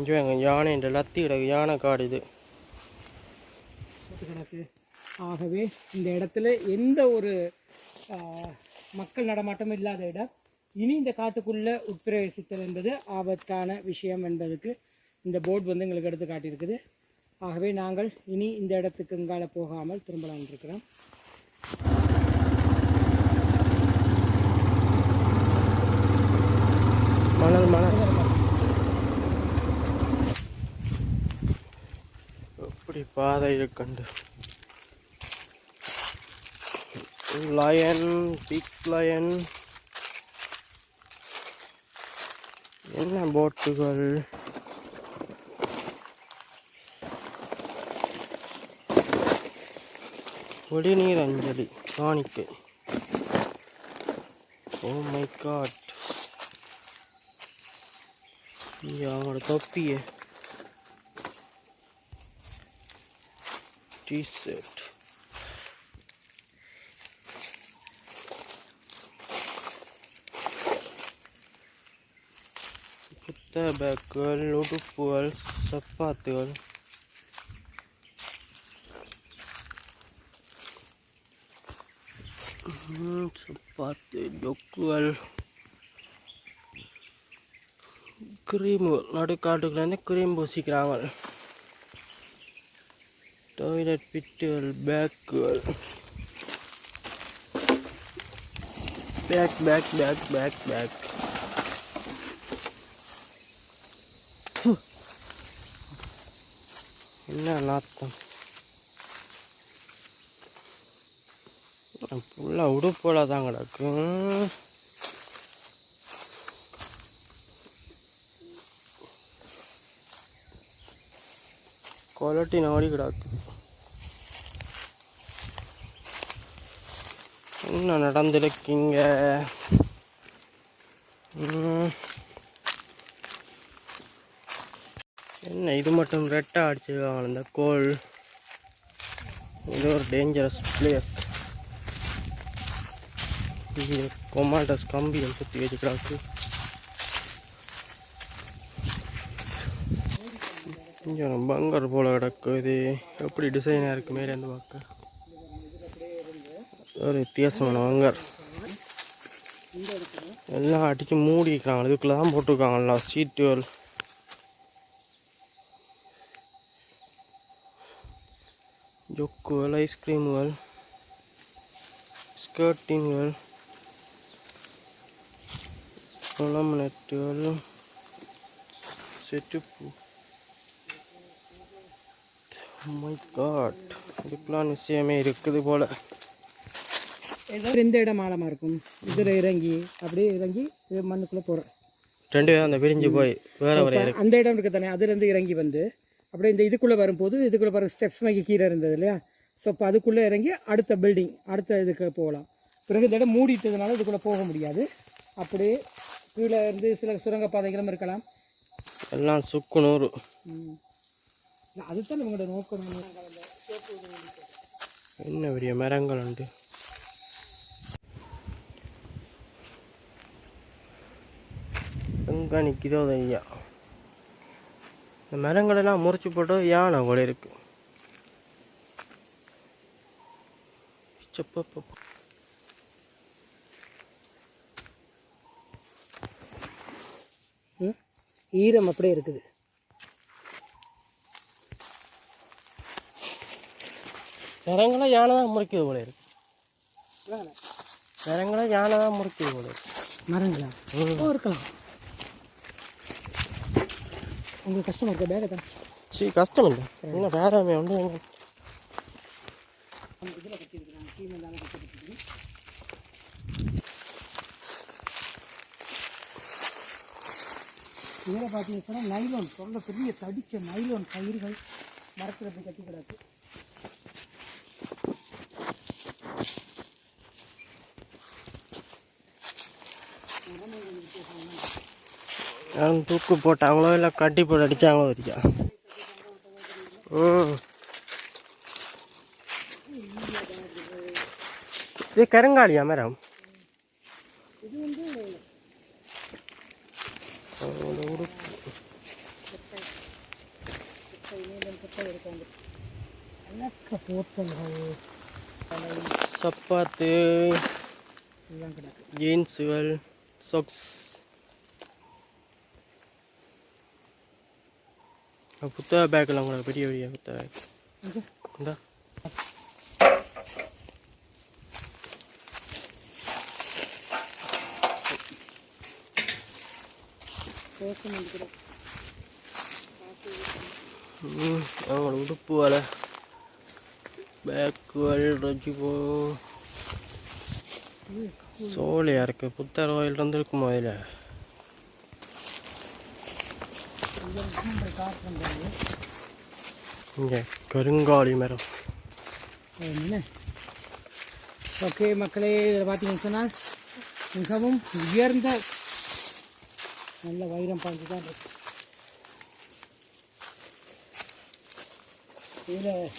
இங்கே எங்கள் யானை இந்த லத்தி கிடக்கு யானை காடு இது. கிடக்கு ஆகவே இந்த இடத்துல எந்த ஒரு மக்கள் நடமாட்டம் இல்லாத இடம். இனி இந்த காட்டுக்குள்ளே உட்பிரவேசித்தல் என்பது ஆபத்தான விஷயம் என்பதுக்கு இந்த போர்டு வந்து எங்களுக்கு எடுத்து காட்டியிருக்குது. ஆகவே நாங்கள் இனி இந்த இடத்துக்கு இங்கால போகாமல் திரும்பலாம் இருக்கிறோம் மணல் மணல் எப்படி பாதை இருக்கண்டு லயன் பிக் லயன் என்ன போட்டுகள் குடிநீர் அஞ்சலி காணிக்கை. ஓ மை காட் இங்கே அவங்களோட தொப்பியை. டிஷர்ட் புத்தகங்கள் உடுப்புகள் சப்பாத்துகள் ம், சப்பாத்து ஜொக்குகள் கிரீமு நடுக்காட்டுக்குலேருந்து கிரீம் பூசிக்கிறாங்க டாய்லெட் பிட்டுகள் பேக்குகள் bag bag bag bag bag என்ன நாத்தம் ஃபுல்லாக உடுப்போட தான் கிடக்கும் குவாலிட்டி நாடி கிடக்கு என்ன நடந்திருக்கீங்க? என்ன இது மட்டும் ரெட்டாக அடிச்சிருக்காங்க இந்த கோல். இது ஒரு டேஞ்சரஸ் பிளேஸ் இங்கே கொமாண்டஸ் கம்பி சுற்றி வச்சுக்கிறாக்கு இங்கே பங்கர் போல கிடக்குது. எப்படி டிசைனாக இருக்குது மேலே இருந்து பார்க்க ஒரு வித்தியாசமான பங்கர். எல்லாம் அடித்து மூடிக்கிறாங்க இதுக்குள்ளே தான் போட்டிருக்காங்களா சீட்டுகள் ஜொக்குகள் ஐஸ்கிரீம்கள் ஸ்கர்ட்டிங்கள் குளம் நெட்டுகள் செட்டுப்பூ மை காட் இதுக்கெல்லாம் நிச்சயமே இருக்குது போல. எந்த இடம் ஆழமாக இருக்கும். இதில் இறங்கி அப்படியே இறங்கி மண்ணுக்குள்ளே போகிறோம் ரெண்டு பேரும் அந்த பிரிஞ்சு போய் வேற இருக்கு. அந்த இடம் இருக்கு தானே அதுலேருந்து இறங்கி வந்து அப்படியே இந்த இதுக்குள்ளே வரும்போது இதுக்குள்ளே வர ஸ்டெப்ஸ் மாதிரி கீழே இருந்தது இல்லையா? ஸோ இப்போ அதுக்குள்ளே இறங்கி அடுத்த பில்டிங் அடுத்த இதுக்கு போகலாம் பிறகு இந்த இடம் மூடிட்டதுனால இதுக்குள்ளே போக முடியாது. அப்படியே கீழே இருந்து சில சுரங்கப்பாதைகளும் இருக்கலாம். எல்லாம் சுக்கு நூறு. ம். அதுதான் நம்மளோட நோக்கம். என்ன பெரிய மரங்கள் உண்டு எங்கே நிற்கிதோ அது ஐயா இந்த மரங்களெல்லாம் முறிச்சு போட்டு யானை போல இருக்கு. செப்பப்ப. ஈரம் அப்படியே இருக்குது. மரங்களை யானை தான் முறிக்குது போல இருக்கு. மரங்களை யானை தான் முறிக்குது போல இருக்கு. மரங்களா இருக்கலாம். உங்களுக்கு கஷ்டமாக இருக்க பேகை தான் சீ கஷ்டம் இல்லை இன்னும் வேறாமே உண்டு எங்க? இதில் பார்த்தீங்கன்னா நைலோன் சொல்ல பெரிய தடிச்ச நைலோன் கயிறுகள் மரத்தில் போய் கட்டி கிடக்கு. யாரும் தூக்கு போட்டாங்களோ இல்லை கட்டி போட்டு அடித்தாங்களோ வரிக்கா ம் இது கருங்காலியா மரம்? இது வந்து அதோட உடுப்பு. சப்பாத்து எல்லாம் கிடக்கு ஜீன்ஸுகள் சாக்ஸ் புத்தக பேக்கெல்லாம் கூட பெரிய பெரிய புத்தக பேக் இங்க. இந்த போத்தல் இருக்கிறோம் ம், அவங்களோட உடுப்பு வலை பேக்குகள் ரஜிபோ சோழியா இருக்கு புத்தர் கோயில் இருந்திருக்குமா இதில்? இங்கே கருங்காலி மரம். என்ன? ஓகே மக்களே இதில் பார்த்தீங்கன்னு சொன்னால் மிகவும் உயர்ந்த நல்ல வைரம் பாஞ்சு தான் இருக்கு. இதில்